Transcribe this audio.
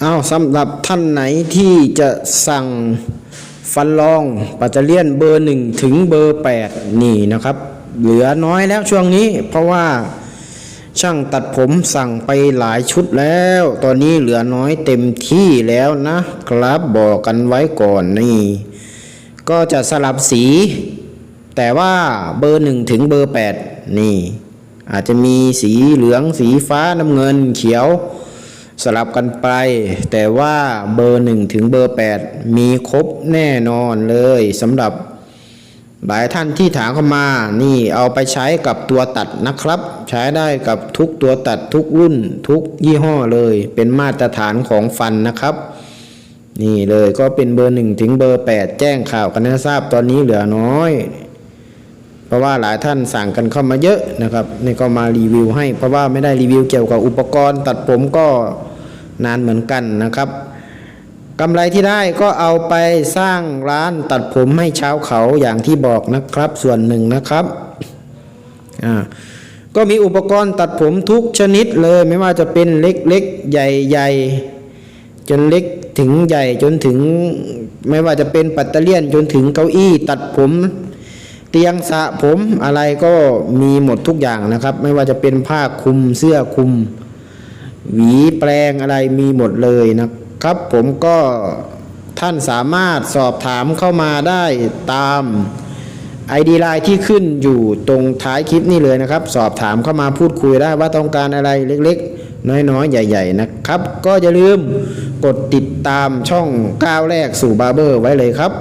เอาสำหรับท่านไหนที่จะสั่งฟันรองปัตเตอร์เลียนเบอร์หนึ่งถึงเบอร์แปดนี่นะครับ เหลือน้อยแล้วช่วงนี้ เพราะว่าช่างตัดผมสั่งไปหลายชุดแล้ว ตอนนี้เหลือน้อยเต็มที่แล้วนะครับบอกกันไว้ก่อนนี่ ก็จะสลับสี แต่ว่าเบอร์หนึ่งถึงเบอร์แปดนี่ อาจจะมีสีเหลืองสีฟ้าน้ำเงินเขียว สลับกันไป แต่ว่าเบอร์หนึ่งถึงเบอร์แปดมีครบแน่นอนเลยสำหรับหลายท่านที่ถามเข้ามา นี่เอาไปใช้กับตัวตัดนะครับ ใช้ได้กับทุกตัวตัดทุกรุ่นทุกยี่ห้อเลย เป็นมาตรฐานของฟันนะครับ นี่เลยก็เป็นเบอร์หนึ่งถึงเบอร์แปดแจ้งข่าวกันให้ทราบตอนนี้เหลือน้อย เพราะว่าหลายท่านสั่งกันเข้ามาเยอะนะครับ นี่ก็มารีวิวให้เพราะว่าไม่ได้รีวิวเกี่ยวกับอุปกรณ์ตัดผมก็ นานเหมือนกันนะครับกำไรที่ได้ก็เอาไปสร้างร้านตัดผมให้ชาวเขาอย่างที่บอกนะครับส่วนหนึ่งนะครับอ่าก็มีอุปกรณ์ตัดผมทุกชนิดเลยไม่ว่าจะเป็นเล็กๆใหญ่ๆจนเล็กถึงใหญ่จนถึง ไม่ว่าจะเป็นปัตเตเลียนจนถึงเก้าอี้ตัดผม เตียงสระผมอะไรก็มีหมดทุกอย่างนะครับ ไม่ว่าจะเป็นผ้าคลุมเสื้อคลุม หวีแปลงอะไรมีหมดเลยนะครับ ผมก็ท่านสามารถสอบถามเข้ามาได้ตาม ID ไลน์ที่ขึ้นอยู่ตรงท้ายคลิปนี่เลยนะครับ สอบถามเข้ามาพูดคุยได้ว่าต้องการอะไรเล็กๆ น้อยๆ ใหญ่ ๆ นะครับ ก็อย่าลืมกดติดตามช่องก้าวแรกสู่บาร์เบอร์ไว้เลยครับ